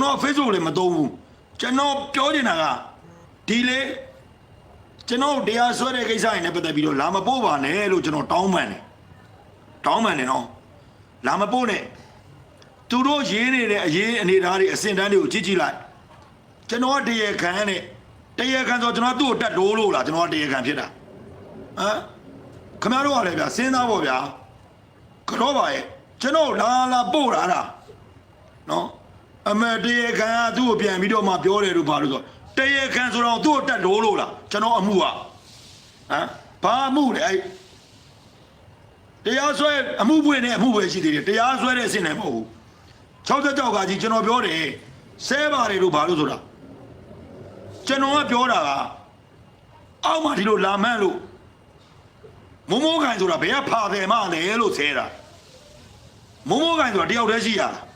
ကျွန်တော် Facebook လည်းမသုံးဘူးကျွန်တော်ပြောနေတာကဒီလေကျွန်တော်တရားစွဲတဲ့ကိစ္စတွေနဲ့ပတ်သက်ပြီးတော့လာမပို့ပါနဲ့လို့ကျွန်တော်တောင်းပန်တယ်တောင်းပန်တယ်နော်လာမပို့နဲ့သူတို့ရေးနေတဲ့အရေးအနေအထားတွေအစင်တန်းတွေကိုကြည့်ကြည့်လိုက်ကျွန်တော်ကတရားခံနဲ့တရားခံဆိုကျွန်တော်သူ့ကိုတတ်တိုးလို့လားကျွန်တော်ကတရားခံဖြစ်တာဟမ်ခင်ဗျားတို့ကလည်းဗျာစဉ်းစားဖို့ဗျာကြောပါရဲ့ကျွန်တော်လာလာပို့တာလားနော် အမေတရားခံကသူ့ကိုပြန်ပြီးတော့မှပြောတယ်လို့ဘာလို့ဆိုတရားခံဆိုတော့သူ့ကိုတက်လို့လို့လားကျွန်တော်အမှုကဟမ်ဘာအမှုလဲအဲ့တရားစွဲအမှုပွင့်နဲ့အမှုပဲရှိသေးတယ်တရားစွဲတဲ့အဆင့်နဲ့မဟုတ်ဘူး66ကကြီးကျွန်တော်ပြောတယ်ဆဲပါတယ်လို့ဘာလို့ဆိုတာကျွန်တော်ကပြောတာကအောက်မှာဒီလိုလာမန့်လို့မိုးမိုးကန်ဆိုတာဘယ်ကဖာတယ်မလဲလို့ဆဲတာမိုးမိုးကန်ဆိုတာတယောက်တည်းရှိရလား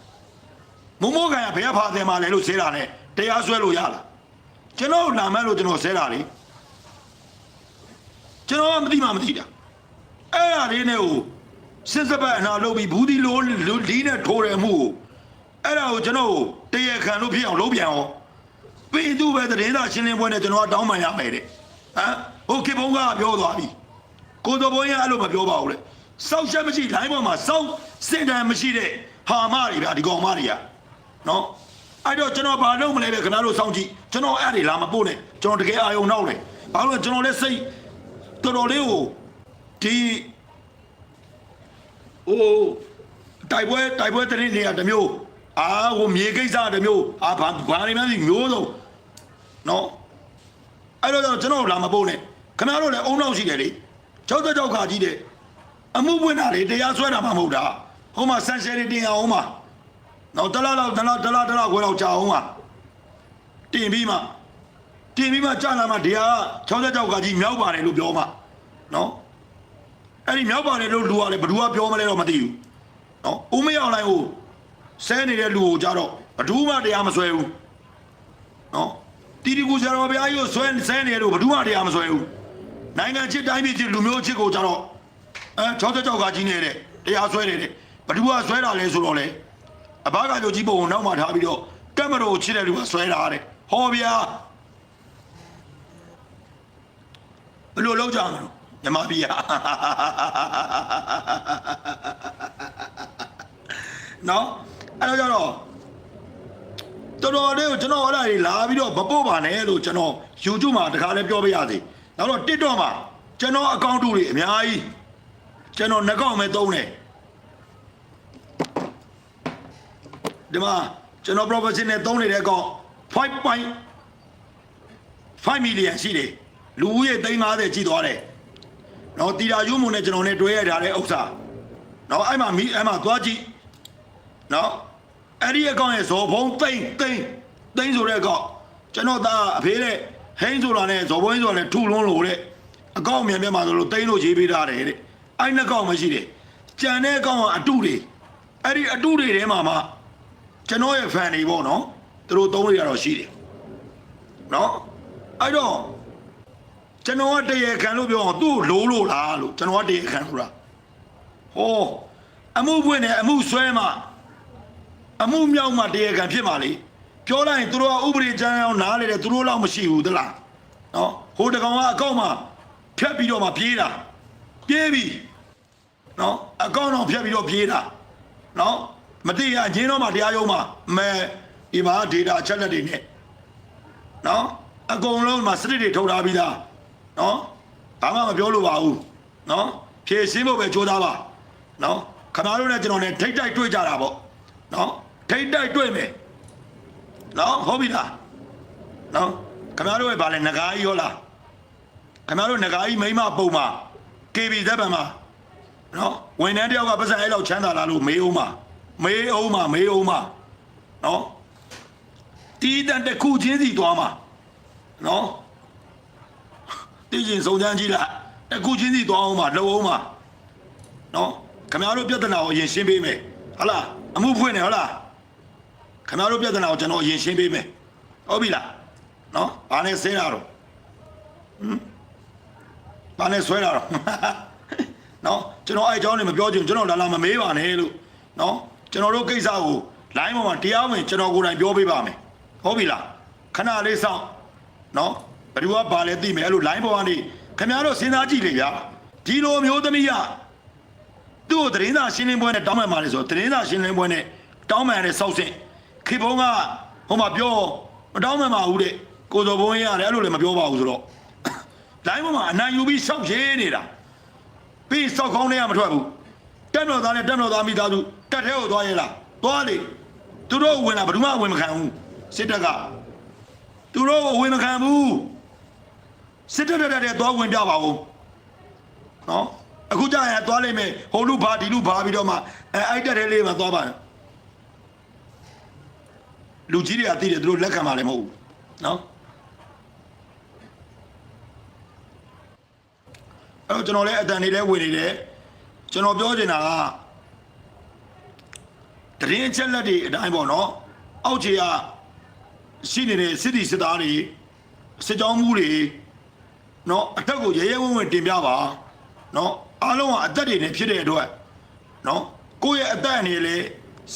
မိုးမိုးကန်ကဘယ်ကဖာတယ်မလဲလို့ဆဲတာ ਨੇ တရားစွဲလို့ရလားကျွန်တော်လာမန့်လို့ကျွန်တော်ဆဲတာလေကျွန်တော်ကမသိမှမသိတာအဲ့ဒါလေးနဲ့ဟိုစစ်စပတ်အနာလုပ်ပြီးဘူးဒီလိုလီးနဲ့ထိုးတယ်မှုကိုအဲ့ဒါကိုကျွန်တော်တရခံလို့ဖြစ်အောင်လုပ်ပြန်အောင်ပေသူပဲတရင်သာရှင်းလင်းပွဲနဲ့ကျွန်တော်ကတောင်းပန်ရမယ်တဲ့ဟမ်ဟိုခေဘုံကပြောသွားပြီကိုတော်ဘုံရအဲ့လိုမပြောပါဘူးလေစောက်ချက်မရှိလိုင်းပေါ်မှာစောက်စင်တန်မရှိတဲ့ဟာမတွေဗျာဒီကောင်မတွေက နော်အဲ့တော့ကျွန်တော်ဘာလုပ်မလဲပဲခင်ဗျားတို့စောင့်ကြည့်ကျွန်တော်အဲ့ဒီလာမပို့နဲ့ကျွန်တော်တကယ်အာယုံနောက်တယ်ဘာလို့လဲကျွန်တော်လည်းစိတ်တော်တော်လေးကိုဒီဟိုတိုက်ပွဲတိုက်ပွဲတရင်နေရတစ်မျိုးအာဟိုမြေကိစ္စတစ်မျိုးအာဘာဘာနေမှန်းစီမျိုးစုံနော်အဲ့တော့ကျွန်တော်လာမပို့နဲ့ခင်ဗျားတို့လည်းအုံနောက်ရှိတယ်လေ66ခါကြီးတဲ့အမှုပွင့်တာလေတရားစွဲတာမှမဟုတ်တာဟိုမှာဆန်ရှယ်တွေတင်အောင်မှာ နော်တလားလောက်တလားတလားတလားခွဲလောက်ကြာအောင်မှာတင်ပြီးမှတင်ပြီးမှကြာလာမှတရား66ခါကြီးမြောက်ပါတယ်လို့ပြောမှနော်အဲ့ဒီမြောက်ပါတယ်လို့လူကလည်းဘယ်သူကပြောမလဲတော့မသိဘူးနော်ဦးမရောက်လိုက်ဟိုဆဲနေတဲ့လူကိုကြတော့ဘယ်သူမှတရားမဆွဲဘူးနော်တီတီကူဆရာတော်ဘုရားကြီးကိုဆွဲဆဲနေလို့ဘယ်သူမှတရားမဆွဲဘူးနိုင်ငံချစ်တိုင်းပြည်ချစ်လူမျိုးချစ်ကိုကြတော့အဲ66ကကြီးနေတဲ့တရားဆွဲနေတဲ့ဘယ်သူကဆွဲတာလဲဆိုတော့လေ အဘကကြိုကြီးပုံကိုနောက်မှထားပြီးတော့ကတ်မတော်ကိုချစ်တဲ့လူကဆွဲတာတဲ့ဟောဗျာဘယ်လိုလုပ်ကြမလို့မြမပြည်ဟာနော်အဲ့တော့ကျတော့တော်တော်လေးကိုကျွန်တော်အဲ့ဒါတွေလာပြီးတော့မပို့ပါနဲ့လို့ကျွန်တော် YouTube မှာတခါလဲပြောပြရစီနောက်တော့ TikTok မှာကျွန်တော်အကောင့်တူတွေအများကြီးကျွန်တော်နှကောက်မဲ့သုံးတယ် ဒီမှာကျွန်တော် professional သုံးနေတဲ့အကောင့်5.5 million ရှိတယ်လူဦးရေ350ကြီးသွားတယ်နော်တီတာယူမုံနဲ့ကျွန်တော်နဲ့တွဲရထားတဲ့ဥစ္စာနော်အဲ့မှာမီးအဲ့မှာသွားကြည့်နော်အဲ့ဒီအကောင့်ရဲ့ဇော်ဖုံးသိမ့်သိမ့်သိမ့်ဆိုတဲ့အကောင့်ကျွန်တော်သားအဖေးတဲ့ဟိန်းဆိုတာနဲ့ဇော်ဖုံးဆိုတာနဲ့ထူလွန်းလို့တဲ့အကောင့်မြန်မြန်မှာဆိုလို့သိမ့်လို့ရေးပေးထားတယ်တဲ့အဲ့နှစ်ကောင့်မရှိတယ်ကြံတဲ့အကောင့်ကအတုတွေအဲ့ဒီအတုတွေထဲမှာမှ ကျွန်တော်ရဲ့ fan တွေပေါ့နော်သူတို့သုံးရတော့ရှိတယ်နော်အဲ့တော့ကျွန်တော်ကတရေခံလို့ပြောအောင်သူ့ကိုလိုးလို့လားလို့ကျွန်တော်ကတရေခံဆိုတာဟောအမှုပွင့်နေအမှုဆွဲမှအမှုမြောက်မှတရေခံဖြစ်မှာလေပြောလိုက်ရင်သူတို့ကဥပဒေကျမ်းအောင်နားလေတယ်သူတို့လောက်မရှိဘူးသလားနော်ဟိုတကောင်ကအကောင့်မှာဖြတ်ပြီးတော့မှပြေးတာပြေးပြီနော်အကောင့်တော့ဖြတ်ပြီးတော့ပြေးတာနော် မသိရငင်းတော့မှတရားရုံးမှာမဲဒီမှာ data အချက်လက်တွေနဲ့နော်အကုန်လုံးမှာစနစ်တွေထုတ်ထားပြီးသားနော်ဘာမှမပြောလို့ပါဘူးနော်ဖြည့်ရှင်းဖို့ပဲကြိုးစားပါနော်ခဏတို့နဲ့ကျွန်တော်နဲ့ထိတ်တိုက်တွေ့ကြတာပေါ့နော်ထိတ်တိုက်တွေ့မယ်နော်ဟုတ်ပြီလားနော်ခင်ဗျားတို့ရဲ့ဗာလဲငကားကြီးရောလားခင်ဗျားတို့ငကားကြီးမိမပုံမှာ KB ဇက်ပံမှာနော်ဝန်ထမ်းတယောက်ကပတ်စံအဲ့လောက်ချမ်းသာလာလို့မေးအောင်မှာ မေးအောင်မှာမေးအောင်မှာနော်တီးတန်တစ်ခုချင်းစီသွားမှာနော်တည်ရင်စုံစမ်းကြည့်လိုက်တစ်ခုချင်းစီသွားအောင်မှာလှုပ်အောင်မှာနော်ခင်ဗျားတို့ပြဿနာကိုအရင်ရှင်းပေးမယ်ဟုတ်လားအမှုဖွင့်နေဟုတ်လားခင်ဗျားတို့ပြဿနာကိုကျွန်တော်အရင်ရှင်းပေးမယ်ဟုတ်ပြီလားနော်ဘာနဲ့ဆင်းတာတော့ဟမ်ဘာနဲ့ဆွဲတာတော့နော်ကျွန်တော်အဲ့အကြောင်းတွေမပြောချင်ဘူးကျွန်တော်လာလာမမေးပါနဲ့လို့နော် ကျွန်တော်တို့ကိစ္စကိုလိုင်းပေါ်မှာတရားဝင်ကျွန်တော်ကိုယ်တိုင်ပြောပေးပါမယ်ဟုတ်ပြီလားခဏလေးစောင့်နော်ဘယ်သူကဘာလဲသိမယ်အဲ့လိုလိုင်းပေါ်ကနေခင်ဗျားတို့စဉ်းစားကြည့်လေဗျာဒီလိုမျိုးသမီးကသူ့ကိုသတင်းစာရှင်းလင်းပွဲနဲ့တောင်းပန်ပါလေဆိုတော့သတင်းစာရှင်းလင်းပွဲနဲ့တောင်းပန်ရတဲ့စောက်စင်ခေဘုံကဟိုမှာပြောမတောင်းပန်ပါဘူးတဲ့ကိုစောဘုံရတယ်အဲ့လိုလည်းမပြောပါဘူးဆိုတော့လိုင်းပေါ်မှာအနိုင်ယူပြီးစောက်ရေးနေတာပြီးစောက်ကောင်းတွေကမထွက်ဘူး တက်တော်သားနဲ့တက်တော်သားမိသားစုတက်ထဲကိုသွားရဲလားသွားလေသူတို့ဝင်လာဘယ်သူမှဝင်မခံဘူးစစ်တပ်ကသူတို့ကိုဝင်မခံဘူးစစ်တပ်တက်တဲ့သွားဝင်ပြပါဦးနော်အခုကြာရင်သွားလိမ့်မယ်ဟိုလူဘာဒီလူဘာပြီးတော့မှအဲအဲ့တက်ထဲလေးမှာသွားပါလူကြီးတွေကသိတယ်သူတို့လက်ခံပါလည်းမဟုတ်ဘူးနော်အဲ့တော့ကျွန်တော်လည်းအတန်နေလဲဝင်နေတယ် ကျွန်တော်ပြောချင်တာကတရင်အချက်လက်တွေအတိုင်းပေါ့နော်အောက်ခြေကရှိနေတဲ့စစ်တီစစ်သားတွေစစ်ကြောင်းမှုတွေနော်အထက်ကိုရဲရဲဝံ့ဝံ့တင်ပြပါနော်အားလုံးကအသက်တွေနဲ့ဖြစ်တဲ့အတွက်နော်ကိုယ့်ရဲ့အသက်အနေနဲ့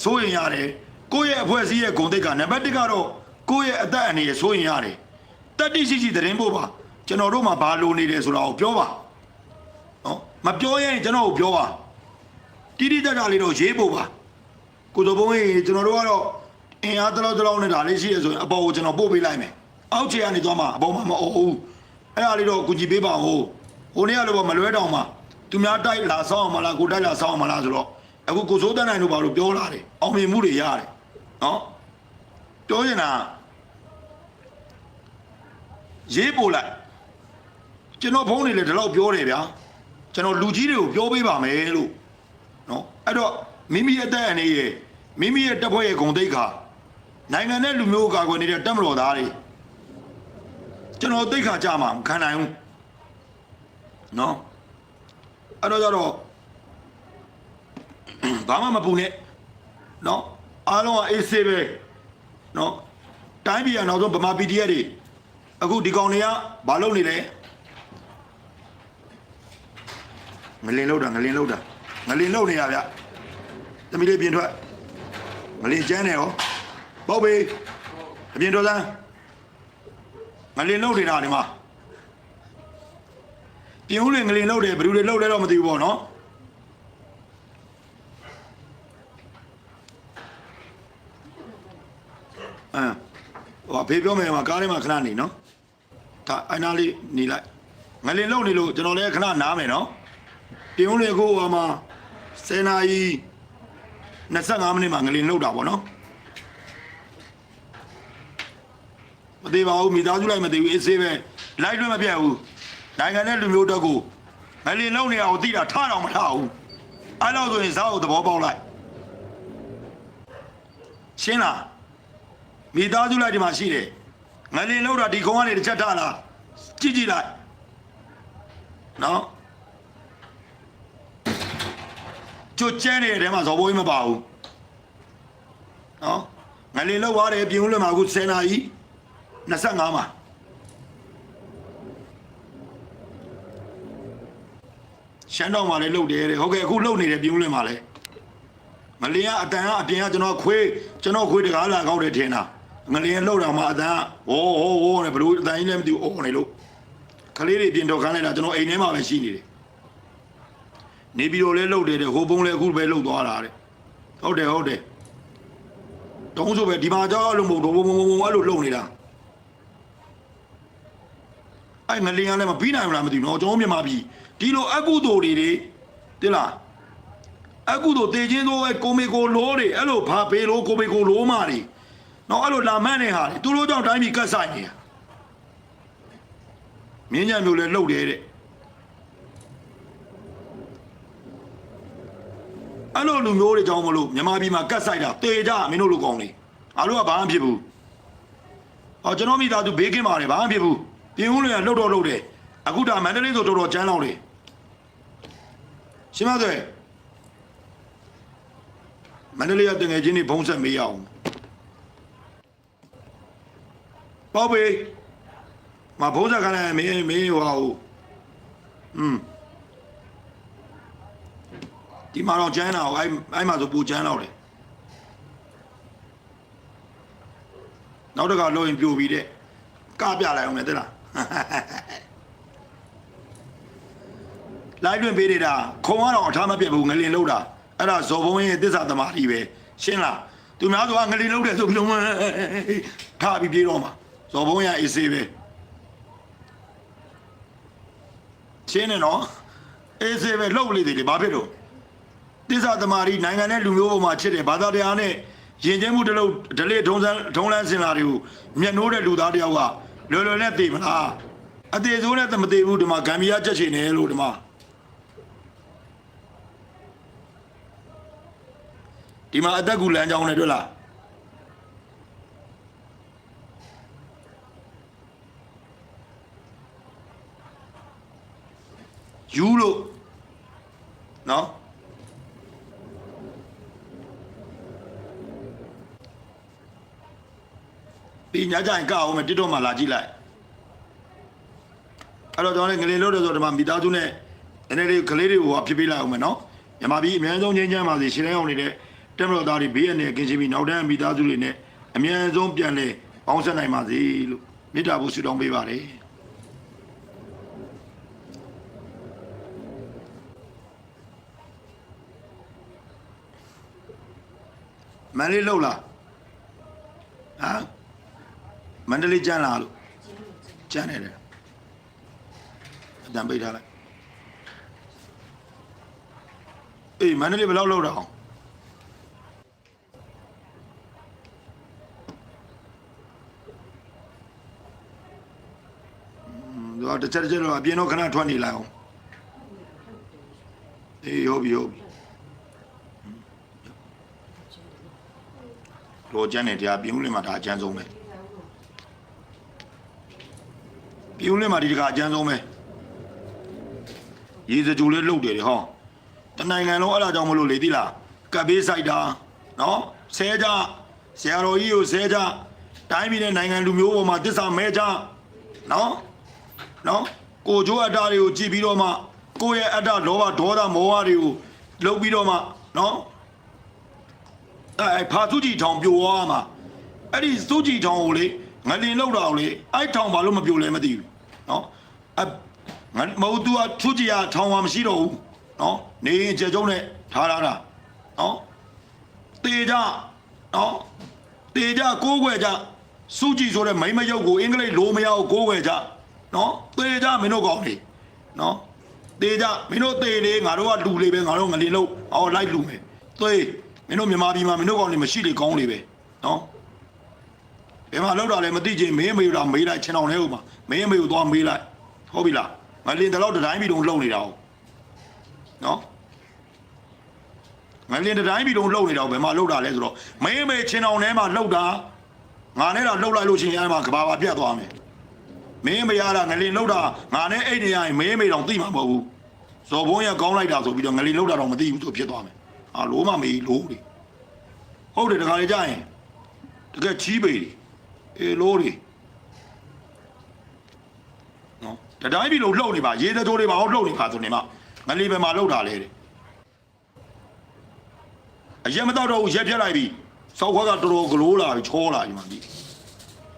စိုးရင်ရတယ်ကိုယ့်ရဲ့အဖွဲ့အစည်းရဲ့ဂုဏ်သိက္ခာနံပါတ်1ကတော့ကိုယ့်ရဲ့အသက်အနေနဲ့စိုးရင်ရတယ်တက်တိရှိရှိတရင်ပို့ပါကျွန်တော်တို့မှာဘာလိုနေတယ်ဆိုတာကိုပြောပါနော် မပြောရင်ကျွန်တော်ကိုပြောပါတိတိကျကျလေးတော့ရေးဖို့ပါကိုတော်ဘုံကြီးကျွန်တော်တို့ကတော့အင်အားတလောက်တလောက်နဲ့ဒါလေးရှိရဆိုရင်အပေါ်ကိုကျွန်တော်ပို့ပေးလိုက်မယ်အောက်ခြေကနေသွားမှာအပေါ်မှာမအုပ်ဘူးအဲ့ဒါလေးတော့ကုကြည့်ပေးပါဟိုဟိုနေ့ကလည်းမလွဲတောင်မှာသူများတိုက်လာဆောင်းအောင်မလားကိုတိုက်လာဆောင်းအောင်မလားဆိုတော့အခုကိုစိုးတန်းနိုင်တို့ဘာလို့ပြောလာတယ်အောင်မြင်မှုတွေရတယ်နော်ပြောရင်တာရေးပို့လိုက်ကျွန်တော်ဖုန်းနေလေဒီလောက်ပြောတယ်ဗျာ ကျွန်တော်လူကြီးတွေကိုပြောပေးပါမယ်လို့နော်အဲ့တော့မိမိအသက်အန္တရာယ်မိမိရဲ့တပ်ဖွဲ့ရဲ့ဂုဏ်သိက္ခာနိုင်ငံနဲ့လူမျိုးကာကွယ်နေတဲ့တပ်မတော်သားတွေကျွန်တော်သိက္ခာကြမှာမခံနိုင်ဘူးနော်အဲ့တော့ကြတော့ဘာမှမပူနဲ့နော်အားလုံးကအေးဆေးပဲနော်တိုင်းပြည်ကနောက်ဆုံးဗမာ PDF တွေအခုဒီကောင်တွေကဘာလုပ်နေလဲ ငလင်လောက်တာငလင်လောက်တာငလင်လောက်နေရဗျသမီးလေးပြင်ထွက်ငလင်ကျန်းနေရောပေါ့ဘေးအပြင်ထွက်စမ်းငလင်လောက်နေတာဒီမှာပြင်ဦးလေငလင်လောက်တယ်ဘယ်သူတွေလောက်လဲတော့မသိဘူးပေါ့နော်အမ်ဟိုအဖေပြောမယ်မှာကားထဲမှာခဏနေနော်ဒါအိုင်နာလေးနေလိုက်ငလင်လောက်နေလို့ကျွန်တော်လည်းခဏနားမယ်နော် တင်ဦးလေကိုဟိုမှာ10နာရီ25မိနစ်မှာငလင်လောက်တာပေါ့နော်မသေးပါဘူးမိသားစုလိုက်မသေးဘူးအေးဆေးပဲလိုက်လွှဲမပြတ်ဘူးနိုင်ငံနဲ့လူမျိုးတော့ကိုငလင်လောက်နေအောင်သိတာထတော့မထဘူးအဲ့တော့ဆိုရင်ဇာတ်ကိုသဘောပေါက်လိုက်ရှင်းလားမိသားစုလိုက်ဒီမှာရှိတယ်ငလင်လောက်တာဒီကုန်းကနေတစ်ချက်ထလာကြည့်ကြည့်လိုက်နော် ကျွတ်ကျန်းနေတဲ့ထဲမှာဇော်ဘိုးကြီးမပါဘူးနော်ငလင်လောက်သွားတယ်ပြင်ဦးလွင်မှာအခု10နာရီ25မှာရှမ်းတော်မှာလည်းလှုပ်တယ်တဲ့ဟုတ်ကဲ့အခုလှုပ်နေတယ်ပြင်ဦးလွင်မှာလည်းငလင်ကအတန်ကအပြင်ကကျွန်တော်ခွေးကျွန်တော်ခွေးတကားလာကောက်တယ်ထင်တာငလင်လှုပ်တာမှအတန်ကဟိုးဟိုးဟိုးနဲ့ဘလို့အတန်ကြီးလည်းမသိဘူးအော်နေလို့ခလေးတွေပြင်တော်ခန်းလိုက်တာကျွန်တော်အိမ်ထဲမှာပဲရှိနေတယ် နေပြီးတော့လဲလှုပ်တယ်တဲ့ဟိုပုံးလဲအခုပဲလှုပ်သွားတာတဲ့ဟုတ်တယ်ဟုတ်တယ်တုံးဆိုပဲဒီမှာကြောက်လို့မဟုတ်တော့ဘုံဘုံဘုံအဲ့လိုလှုပ်နေတာအဲ့ငလင်းကလည်းမပြီးနိုင်ဘူးလားမသိဘူးနော်ကျွန်တော်မြန်မာပြည်ဒီလိုအကုသိုလ်တွေတွေတိလားအကုသိုလ်တေချင်းတို့ကိုမေကိုလိုးတွေအဲ့လိုဘာပေလို့ကိုမေကိုလိုးမာတွေနော်အဲ့လိုလာမန့်နေဟာတွေသူတို့ကြောင့်တိုင်းပြည်ကတ်ဆိုင်နေတာမြင်းညံမျိုးလဲလှုပ်တယ်တဲ့ အဲ့လိုလူမျိုးတွေကြောင့်မလို့မြန်မာပြည်မှာကတ်ဆိုင်တာတေကြမင်းတို့လူကောင်းလေအားလုံးကဘာမှဖြစ်ဘူးဟောကျွန်တော်မိသားစုဘေးကင်းပါတယ်ဘာမှဖြစ်ဘူးပြင်ဦးလွင်ကလှုပ်တော့လှုပ်တယ်အခုဒါမန္တလေးဆိုတော်တော်ကျန်းလောက်လေရှင်းမသွဲမန္တလေးကတငယ်ချင်းတွေဘုံဆက်မေးရအောင်ပေါ့ဘေးမဘုံဆက်ခလည်းမေးမေးဟောอืม ဒီမှာတော့ကျန်းတာကိုအဲ့အဲ့မှာဆိုပူကျန်းတော့တယ်နောက်တစ်ခါလို့ရင်ပြိုပြီးတဲ့ကပြလိုက်အောင်လေတဲ့လားလိုက်တွင်ပေးနေတာခုံကတော့အထားမပြတ်ဘူးငလင်လောက်တာအဲ့ဒါဇော်ဘုံရဲ့တစ္ဆာသမားကြီးပဲရှင်းလားသူများကငလင်လောက်တယ်ဆိုပြီးတော့ထားပြီးပြေးတော့မှာဇော်ဘုံရအေးစေးပဲရှင်းနေနော်အေးစေးပဲလှုပ်လေတယ်လေဘာဖြစ်လို့ တစ္ဆာသမားကြီးနိုင်ငံနဲ့လူမျိုးပေါ်မှာချစ်တယ်ဘာသာတရားနဲ့ရင်ကျင်းမှုတစ်လုံးဒလေထုံးစံထုံးလန်းစင်လာတွေကိုမျက်နှိုးတဲ့လူသားတယောက်ကလွယ်လွယ်နဲ့သိမလားအသေးစိုးနဲ့မသိဘူးဒီမှာဂမ်ဘီယာချက်ချင်တယ်လို့ဒီမှာဒီမှာအသက်ကူလမ်းကြောင်းနဲ့တွေ့လားယူလို့နော် ဒီညကြရင်ကောက်အောင်မယ်တစ်တော့မှလာကြည့်လိုက်အဲ့တော့ကျွန်တော်လည်းငလေလို့တယ်ဆိုတော့ဒီမှာမိသားစုနဲ့နည်းနည်းလေးကလေးတွေကိုဖြစ်ပေးလိုက်အောင်မယ်နော်မြန်မာပြည်အများဆုံးချင်းချမ်းပါစေရှင်းလင်းအောင်နေတဲ့တက်မတော်သားတွေဘေးရန်နဲ့ကင်းရှင်းပြီးနောက်တန်းမိသားစုတွေနဲ့အများဆုံးပြန်လဲပေါင်းဆက်နိုင်ပါစေလို့မေတ္တာဖို့ဆုတောင်းပေးပါတယ်မန္တလေးလှုပ်လားဟမ် မန္တလေးကျန်းလာလို့ကျန်းနေတယ်အတန်ပိတ်ထားလိုက်အေးမန္တလေးဘယ်လောက်လှုပ်တာအောင်ဟွန်းသူကတစ်ချက်တစ်ချက်တော့အပြင်တော့ခဏထွက်နေလိုက်အောင်အေးဟုတ်ပြီဟုတ်ပြီလောကျန်းနေတရားပြင်ဦးလင်းမှာဒါအကျန်းဆုံးပဲ ပြင်ဦးလင်းမှာဒီတကအကျန်းဆုံးပဲရေစကြိုလေးလှုပ်တယ်လေဟောတနိုင်ငံလုံးအဲ့ဒါကြောင့်မလို့လေသိလားကပ်ဘေးဆိုင်တာနော်ဆဲကြဆရာတော်ကြီးကိုဆဲကြတိုင်းပြည်နဲ့နိုင်ငံလူမျိုးပေါ်မှာတစ္ဆာမဲကြနော်နော်ကိုကျိုးအတ္တတွေကိုကြည်ပြီးတော့မှကိုယ့်ရဲ့အတ္တလောဘဒေါသမောဟတွေကိုလှုပ်ပြီးတော့မှနော်အဲဖာစုကြည်ထောင်ပြိုသွားမှာအဲ့ဒီစုကြည်ထောင်ကိုလေ ငလင်လောက်တော့လေအဲ့ထောင်ဘာလို့မပြိုလဲမသိဘူးနော်အမဟုတ်သူကသူကြီးကထောင်ဝမရှိတော့ဘူးနော်နေရင်ကြဲကျုံနဲ့ထားလာတာနော်တေကြနော်တေကြကိုးွယ်ကြစူးကြည်ဆိုတဲ့မိမရုပ်ကိုအင်္ဂလိပ်လိုမရအောင်ကိုးွယ်ကြနော်တေကြမင်းတို့ကောင်းလေနော်တေကြမင်းတို့တေလေငါတို့ကလူလေပဲငါတို့ငလင်လို့အော်လိုက်လူမယ်သွေးမင်းတို့မြန်မာပြည်မှာမင်းတို့ကောင်းလေမရှိလေကောင်းလေပဲနော် ဘယ်မှာလောက်တာလဲမသိချင်းမင်းအမေတို့မေးလိုက်ချင်းအောင်လဲဟိုမှာမင်းအမေကိုသွားမေးလိုက်ဟုတ်ပြီလားငလင်တလောက်တတိုင်းပြည်လုံးလှုပ်နေတာဟုတ်နော်ငလင်တတိုင်းပြည်လုံးလှုပ်နေတာဘယ်မှာလှုပ်တာလဲဆိုတော့မင်းအမေချင်းအောင်ထဲမှာလှုပ်တာငါနဲ့တော့လှုပ်လိုက်လို့ချင်းအဲ့မှာကဘာပါပြတ်သွားမယ်မင်းအမေရတာငလင်လှုပ်တာငါနဲ့အိတ်နေရရင်မင်းအမေတော့သိမှာမဟုတ်ဘူးဇော်ဘုန်းရကောင်းလိုက်တာဆိုပြီးတော့ငလင်လှုပ်တာတော့မသိဘူးဆိုဖြစ်သွားမယ်အာလိုမမေးလို့လေဟုတ်တယ်တခါလေကြာရင်တကယ်ချီးပေတယ် အေးလို့လေနော်တတိုင်းပြီလို့လှုပ်နေပါရေတတိုးတွေပါဟုတ်လှုပ်နေပါဆိုနေမှငလေးပဲမှာလှုပ်တာလေတဲ့အရက်မတော့တော့ရက်ပြက်လိုက်ပြီစောက်ခွက်ကတော်တော်ဂလိုးလာပြီချောလာပြီမှဒီ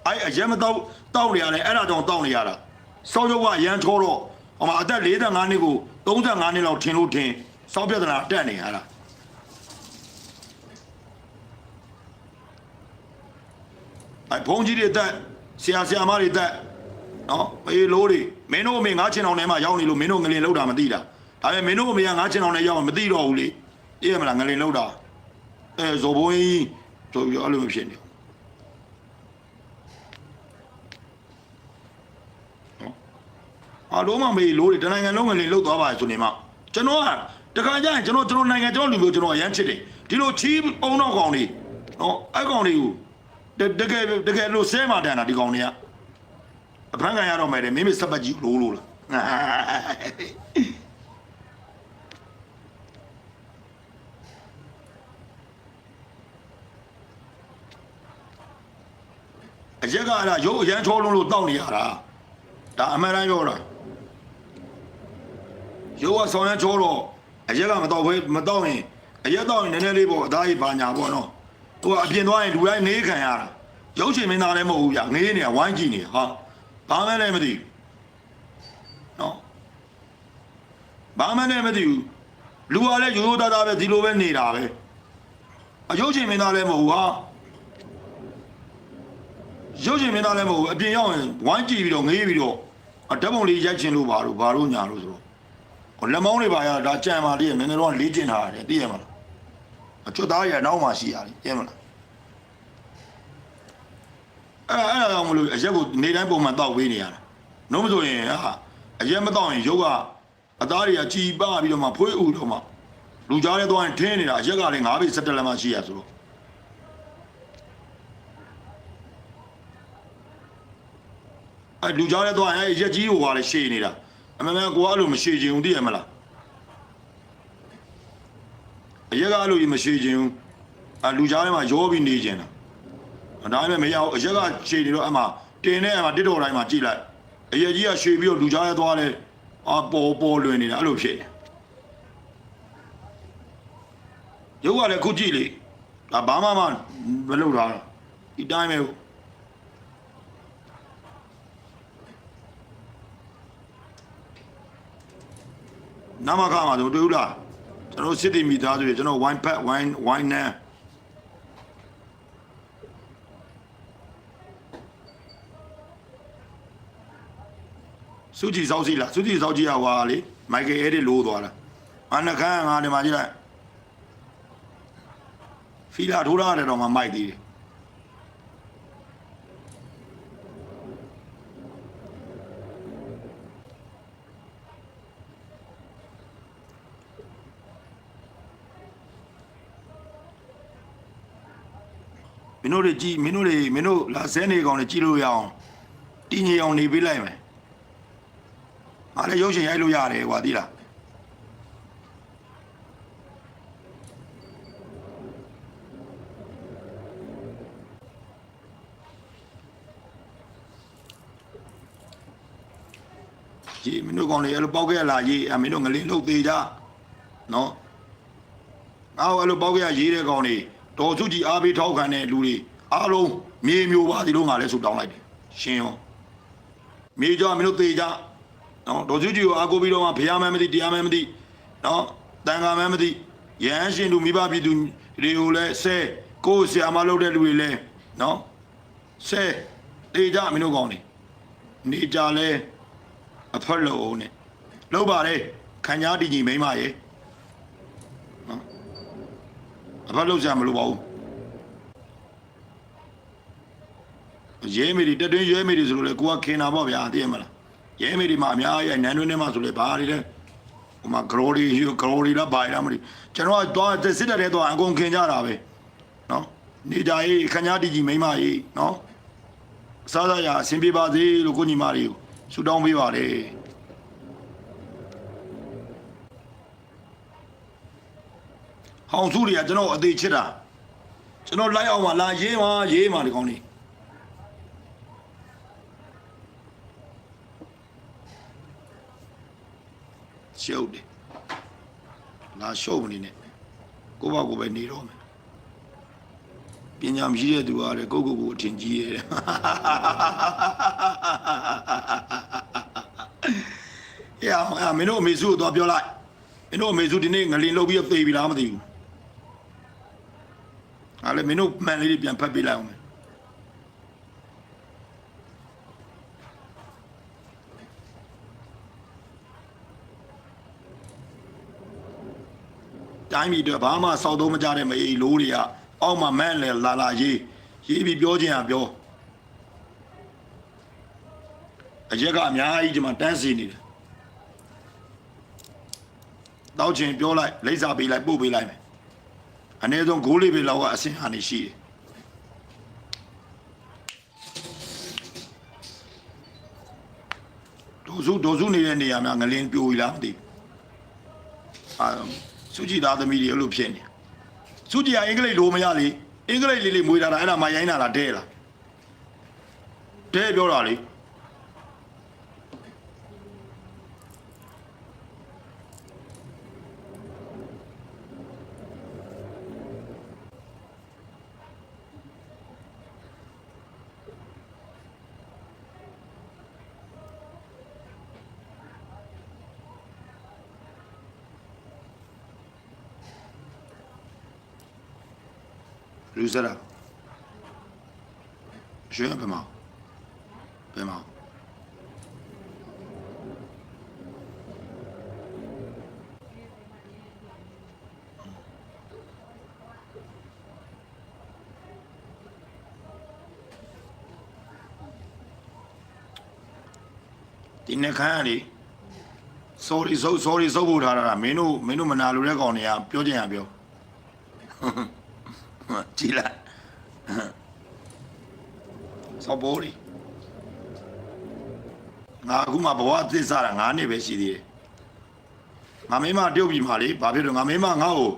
အဲ့အရက်မတော့တောက်နေရတယ်အဲ့ဒါကြောင့်တောက်နေရတာစောက်ရုပ်ကရမ်းချောတော့ဟိုမှာအသက်45နှစ်ကို35နှစ်လောက်ထင်လို့ထင်စောက်ပြဿနာတက်နေရတာ အဲဘုန်းကြီးတွေတက်ဆရာဆရာမတွေတက်နော်အေးလို့တွေမင်းတို့အမေငါးချင်အောင်ထဲမှာရောက်နေလို့မင်းတို့ငလင်လောက်တာမသိတာဒါပေမဲ့မင်းတို့အမေကငါးချင်အောင်ထဲရောက်မသိတော့ဘူးလေသိရမလားငလင်လောက်တာအဲဇော်ဘုန်းကြီးဆိုပြီးတော့အဲ့လိုမျိုးဖြစ်နေနော်အားလုံးမမေးလို့တွေတနိုင်ငံလုံးငလင်လောက်သွားပါဆိုနေမှကျွန်တော်ကတခါကျရင်ကျွန်တော်ကျွန်တော်နိုင်ငံကျွန်တော်လူမျိုးကျွန်တော်အရန်ချစ်တယ်ဒီလိုချီးအုံတော့ကောင်တွေနော်အဲ့ကောင်တွေကို တတကယ်တကယ်လို့ဆဲမှတန်တာဒီကောင်တွေကအဖမ်းခံရတော့မယ်တဲ့မင်းမစပတ်ကြီးလိုးလို့လားအရက်ကအဲ့ဒါရုပ်အရန်ချောလုံးလို့တောက်နေရတာဒါအမှန်တမ်းပြောတာရုပ်ကဆောင်းရမ်းချောတော့အရက်ကမတော့ဘဲမတော့ရင်အရက်တော့ရင်နည်းနည်းလေးပေါ့အသားကြီးပါညာပေါ့နော် ဟိုကအပြင်သွားရင်လူတိုင်းနေခံရတာရုပ်ရှင်မင်းသားလည်းမဟုတ်ဘူးဗျငေးနေဝိုင်းကြည့်နေဟာဘာမှလည်းမသိဘူးနော်ဘာမှလည်းမသိဘူးလူကလည်းရိုးရိုးသားသားပဲဒီလိုပဲနေတာပဲအရုပ်ရှင်မင်းသားလည်းမဟုတ်ဘူးဟာရုပ်ရှင်မင်းသားလည်းမဟုတ်ဘူးအပြင်ရောက်ရင်ဝိုင်းကြည့်ပြီးတော့ငေးပြီးတော့အဓာတ်ပုံလေးရိုက်ချင်လို့ပါလို့ဘာလို့ညာလို့ဆိုတော့ဟိုလက်မောင်းတွေပါရဒါကြံပါလေနည်းနည်းတော့လေးကျင်ထားရတယ်သိရမလား အချွတ်သားရနောက်မှရှိရတယ်သိရမလားအဲ့အဲ့ဒါကြောင့်မလို့အရက်ကိုနေတိုင်းပုံမှန်တောက်ပေးနေရတာနှုံးမဆိုရင်ဟာအရက်မတောက်ရင်ရုပ်ကအသားတွေကကြည်ပပြီးတော့မှဖွေးဥတော့မှလူကြားထဲသွားရင်ထင်းနေတာအရက်ကလည်း9ဘိ17လက်မှရှိရဆိုတော့အဲ့လူကြားထဲသွားရင်အဲ့ရက်ကြီးဟိုကလည်းရှည်နေတာအမှန်မှန်ကိုကအဲ့လိုမရှည်ချင်ဘူးသိရမလား အရက်ကအဲ့လိုကြီးမရှည်ချင်ဘူးအဲ့လူကြားထဲမှာရောပြီးနေချင်တာအတိုင်းပဲမရဘူးအရက်ကခြေနေတော့အမှတင်နေအမှတစ်တော်တိုင်းမှာကြည့်လိုက်အရက်ကြီးကရွှေပြီးတော့လူကြားရဲသွားလဲအာပေါ်ပေါ်လွင်နေတာအဲ့လိုဖြစ်နေရုပ်ကလည်းခုကြည့်လေဒါဘာမှမမလုပ်တာဒီတိုင်းပဲနာမခါမှာတို့တွေ့ဦးလား ကျွန်တော်စစ်တီမိသားစုတွေကျွန်တော်ဝိုင်းဖက်ဝိုင်းဝိုင်းနန်းစုကြည်စောက်စီလားစုကြည်စောက်ကြီးကဟွာလေမိုက်ကယ်အဲဒီလိုးသွားတာအနခန်းငါဒီမှာကြည့်လိုက်ဖီလာထိုးရတယ်တော့မှမိုက်သေးတယ် င်းတို့တွေကြည်မင်းတို့တွေမင်းတို့လာဆဲနေကောင်တွေကြည့်လို့ရအောင်တည်ငြိမ်အောင်နေပေးလိုက်မယ်။အားလည်းရုပ်ရှင်ရိုက်လို့ရတယ်ကွာသိလား။ဒီမင်းတို့ကောင်လေးအဲ့လိုပေါက်ခဲ့ရလားရေးအမင်းတို့ငလင်းလှုပ်သေးကြနော်။ငါ့ကိုအဲ့လိုပေါက်ခဲ့ရရေးတဲ့ကောင်လေး တော်စုကြည်အားပေးထောက်ခံတဲ့လူတွေအားလုံးမြေမျိုးပါဒီလိုငါလည်းဆူတောင်းလိုက်တယ်။ရှင်ရောမြေကြောမင်းတို့သေးကြနော်ဒေါ်စုကြီးကိုအာကိုပြီးတော့မှဘုရားမန်းမသိတရားမန်းမသိနော်တန်ခါမန်းမသိရဟန်းရှင်လူမိဘပြည်သူတွေကိုလည်းဆဲကိုယ်ဆရာမလုပ်တဲ့လူတွေလည်းနော်ဆဲတေကြမင်းတို့ကောင်းနေနေကြလဲအဖက်လို့အောင်နဲ့လောက်ပါလေခံကြားတည်ကြီးမိမရေနော် အဖက်လို့ဆရာမလို့ပါဘူးရဲမေဒီတက်တွင်းရဲမေဒီဆိုလို့လေကိုကခင်တာပေါ့ဗျာသိရမလားရဲမေဒီမှာအများကြီးနန်းတွင်းထဲမှာဆိုလေဘာတွေလဲဟိုမှာဂရိုဒီဂရိုဒီလားဘာလားမသိကျွန်တော်ကသွားစစ်တပ်ထဲသွားအကုန်ခင်ကြတာပဲနော်နေကြရေးခညာတီကြီးမိမကြီးနော်စားစားရအဆင်ပြေပါစေလို့ကိုညီမလေးကိုဆူတောင်းပေးပါလေ ဟောင်စုတွေကကျွန်တော်အသေးချစ်တာကျွန်တော်လိုက်အောင်ပါလာရေးပါရေးပါဒီကောင်းလေးရှုပ်တယ်လာရှုပ်မနေနဲ့ကိုယ့်ဘာကိုယ်ပဲနေတော့မယ်ပညာမရှိတဲ့သူကလည်းကိုယ့်ကိုယ်ကိုအထင်ကြီးရဲ့ရအောင်မင်းတို့အမေစုကိုသွားပြောလိုက်မင်းတို့အမေစုဒီနေ့ငလင်လုတ်ပြီးတော့သေပြီလားမသိဘူးအဲ့ လေမင်းတို့မှန်လေးတွေပြန်ဖတ်ပေးလိုက်အောင်မယ်တိုင်းပြည်အတွက်ဘာမှစောက်သုံးမကြတဲ့မအေးလိုးတွေကအောက်မှာမန်းလေလာလာရေးရေးပြီးပြောခြင်းอ่ะပြောအရက်ကအများကြီးဒီမှာတန်းစီနေတယ်တောက်ချင်ပြောလိုက်လိမ့်စာပေးလိုက်ပို့ပေးလိုက်မယ် အနည်းဆုံးဂိုးလေးပဲလောက်ကအဆင်ဟာနေရှိတယ်ဒိုစုဒိုစုနေတဲ့နေရာမှာငလင်းပြို ਈ လားမသိဘူးအာစုကြည်သားသမီးတွေအဲ့လိုဖြစ်နေစုကြည်ကအင်္ဂလိပ်လိုမရလေအင်္ဂလိပ်လေးလေးမွေးထားတာအဲ့ဒါမှရိုင်းတာလားတဲ့လားတဲ့ပြောတာလေ လူစတာရွှေဘယ်မှာဘယ်မှာဒီနေ့ခါရီ sorry so sorry စုပ်ဖို့ထားတာမင်းတို့မင်းတို့မနာလိုတဲ့ကောင်တွေကပြောချင်ရပြော ကြည်လိုက်စောပေါ်ရီငါအခုမှဘဝအသစ်စားတာ9နှစ်ပဲရှိသေးတယ်ငါမင်းမပြုတ်ပြီမှာလေဘာဖြစ်လို့ငါမင်းမငါ့ကို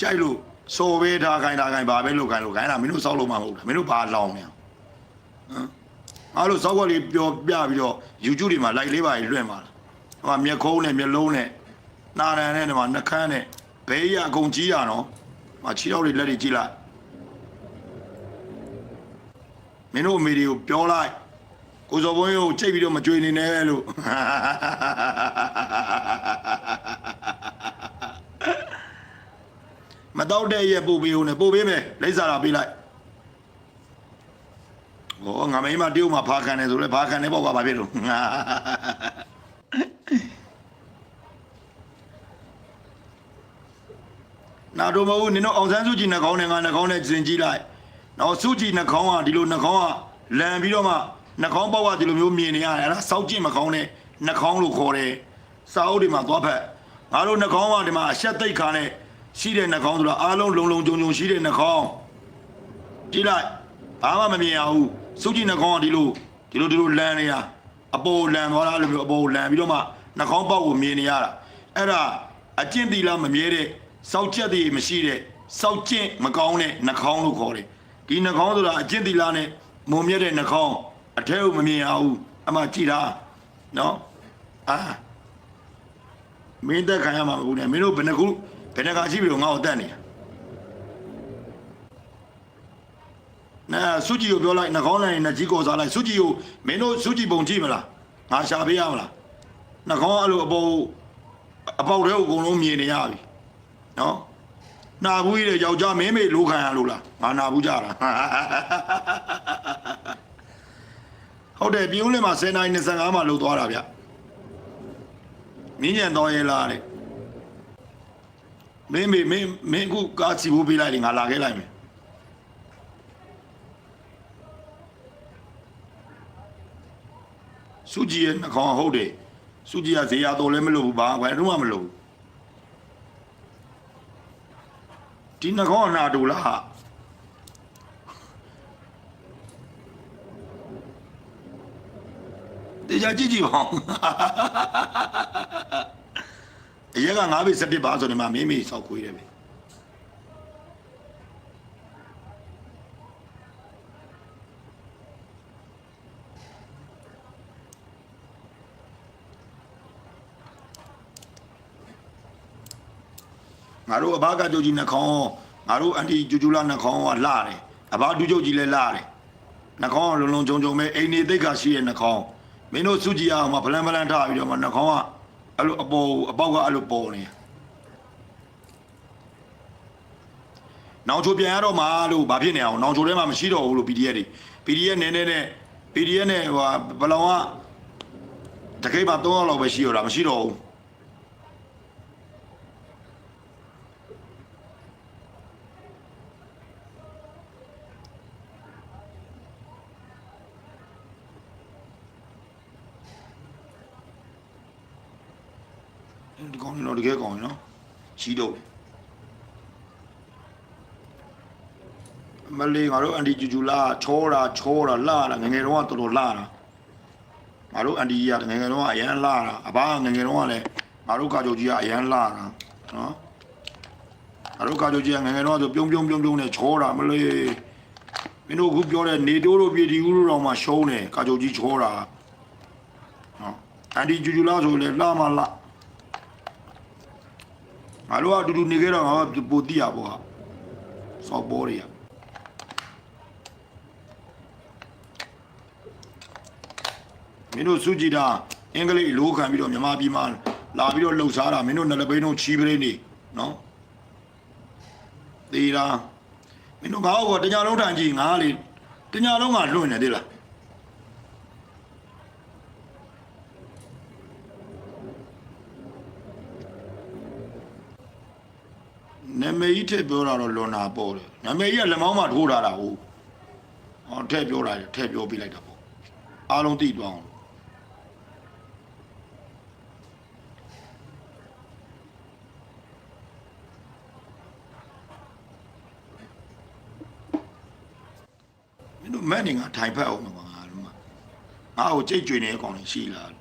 ကြိုက်လို့စော်ပဲထားခိုင်းထားခိုင်းဘာပဲလုပ်ခိုင်းလို့ခိုင်းတာမင်းတို့စောက်လို့မှမဟုတ်ဘူးမင်းတို့ဘာလောင်နေအောင်ဟမ်အားလို့စောက်ကလေးပြောပြပြီးတော့ YouTube တွေမှာ like လေးပါလွှင့်ပါလားဟိုကမျက်ခုံးနဲ့မျက်လုံးနဲ့နာရန်နဲ့ဒီမှာနှကန်းနဲ့ဘဲရအကုန်ကြီးရနော်။မချီတော့တွေလက်တွေကြီးလိုက်။မ င်းတို့အမေတွေကိုပြောလိုက်ကိုစော်ဘုန်းကြီးကိုချိန်ပြီးတော့မကြွေနေနဲ့လို့မတော့တဲ့ရဲ့ပို့ပေးဦးနဲ့ပို့ပေးမယ်လိမ့်စာတာပေးလိုက်။ဟောငါမိမတရုတ်မှာဖာခံတယ်ဆိုလဲဖာခံတယ်ပေါ့ကွာဘာဖြစ်လို့နာတို့မဟုတ်နင်တို့အောင်ဆန်းစုကြည်နှကောင်းနဲ့ငါနှကောင်းနဲ့ကျင်ကြည့်လိုက် နော်စုကြည်နှကောင်းကဒီလိုနှကောင်းကလန်ပြီးတော့မှနှကောင်းပေါက်ကဒီလိုမျိုးမြင်နေရတယ်အဲ့ဒါစောက်ကြည့်မကောင်းနဲ့နှကောင်းလို့ခေါ်တယ်စာအုပ်တွေမှာသွားဖက်ငါတို့နှကောင်းကဒီမှာအဆက်သိတ်ခါနဲ့ရှိတဲ့နှကောင်းဆိုတာအားလုံးလုံလုံကြုံကြုံရှိတဲ့နှကောင်းကြည့်လိုက်ဘာမှမမြင်ရဘူးစုကြည်နှကောင်းကဒီလိုဒီလိုဒီလိုလန်နေရအပေါ်လန်သွားတာလို့မျိုးအပေါ်လန်ပြီးတော့မှနှကောင်းပေါက်ကိုမြင်နေရတာအဲ့ဒါအကျင့်သီလမမြဲတဲ့စောက်ချက်တွေမရှိတဲ့စောက်ကျင့်မကောင်းတဲ့နှာခေါင်းလို့ခေါ်တယ် ဒီနှာခေါင်းဆိုတာအကျင့်သီလနဲ့မုံမြတ်တဲ့နှာခေါင်းအထဲကိုမမြင်အောင်အမှကြည်တာနော်အာမင်းတက်ခံရမှာမဟုတ်နဲ့မင်းတို့ဘယ်နှခုဘယ်နှခါရှိပြီလို့ငါ့ကိုတက်နေနာစုကြည်ကိုပြောလိုက်နှာခေါင်းနဲ့နှာကြီးကိုစားလိုက်စုကြည်ကိုမင်းတို့စုကြည်ပုံကြည့်မလားငါရှာပေးရမလားနှာခေါင်းအဲ့လိုအပေါ်အပေါက်ထဲကိုအကုန်လုံးမြင်နေရပြီနော် နာဘူးကြီးတဲ့ယောက်ျားမင်းမေလိုခံရလို့လားငါနာဘူးကြတာဟုတ်တယ်ပြင်းဦးလင်းမှာ10နိုင်25မှာလှုပ်သွားတာဗျမင်းညံတော်ရဲလားတဲ့မင်းမေမင်းမင်းခုကားစီဖို့ပေးလိုက်လေငါလာခဲ့လိုက်မယ်စုကြည်ရဲ့နှာခေါင်းဟုတ်တယ်စုကြည်ကဇေယျတော်လည်းမလုပ်ဘူးဘာဘာတော့မှမလုပ်ဘူး ဒီနှကောင်းအနာတူလားဟာတရားကြည့်ကြည့်ပါဦးအရက်က9ဘိ7ပါဆိုနေမှာမင်းမေစောက်ခွေးတယ်ပဲ ငါတို့အဘကကြုတ်ကြီးနှခေါင်းငါတို့အန်တီဂျူဂျူလာနှခေါင်းကလှတယ်အဘဒူကြုတ်ကြီးလည်းလှတယ်နှခေါင်းကလုံလုံချုံချုံပဲအိမ်နေသိက္ခာရှိရဲ့နှခေါင်းမင်းတို့စုကြည်အောင်မဖလန်ဖလန်ထားပြီးတော့မှနှခေါင်းကအဲ့လိုအပေါ်အပေါက်ကအဲ့လိုပေါ်နေနောင်ချိုပြန်ရတော့မှလို့ဘာဖြစ်နေအောင်နောင်ချိုထဲမှာမရှိတော့ဘူးလို့ PDF တွေ PDF နည်းနည်းနဲ့ PDF နဲ့ဟိုဘလောင်ကတကိတ်မှာ3ရောက်လောက်ပဲရှိရတာမရှိတော့ဘူး ဒီကောင်တော့တကယ်ကောင်နော်ရှိတော့မလေးငါတို့အန်တီဂျူဂျူလာချောတာချောတာလာတာငယ်ငယ်တော့ကတော်တော်လာတာငါတို့အန်တီကြီးကငယ်ငယ်တော့ကအရန်လာတာအဘငယ်ငယ်တော့ကလည်းငါတို့ကာကြိုကြီးကအရန်လာတာနော်ငါတို့ကာကြိုကြီးကငယ်ငယ်တော့ဆိုပြုံးပြုံးပြုံးပြုံးနဲ့ချောတာမလေးမင်းတို့အခုပြောတဲ့နေတိုးတို့ပြည်တီဦးတို့တော့မှရှုံးတယ်ကာကြိုကြီးချောတာနော်အန်တီဂျူဂျူလာဆိုလေလာမလာ ငါတို့ကအတူတူနေခဲ့တော့ငါကပိုတိရပေါ့ဟာစောက်ပေါ်တွေကမင်းတို့စုကြည်တာအင်္ဂလိပ်လိုခံပြီးတော့မြန်မာပြည်မှာလာပြီးတော့လှုပ်ရှားတာမင်းတို့နယ်လပိန်းတို့ချီးပရိနေနော်တေးတာမင်းတို့ငါ့ကိုတညာလုံးထိုင်ကြည့်ငါလေတညာလုံးကလွင့်နေသေးလားနာ မည်ကြီးထည့်ပြောတာတော့လွန်တာပေါ့တယ်နာမည်ကြီးကလက်မောင်းမှာထိုးထားတာဟုတ်ဟောထည့်ပြောတာထည့်ပြောပြလိုက်တာပေါ့အားလုံးသိသွားအောင်လို့မင်းတို့မက်နေငါထိုင်ဖက်အောင်မှာငါလုံးမငါ့ကိုကြိတ်ကြွေနေတဲ့အကောင်လေးရှိလား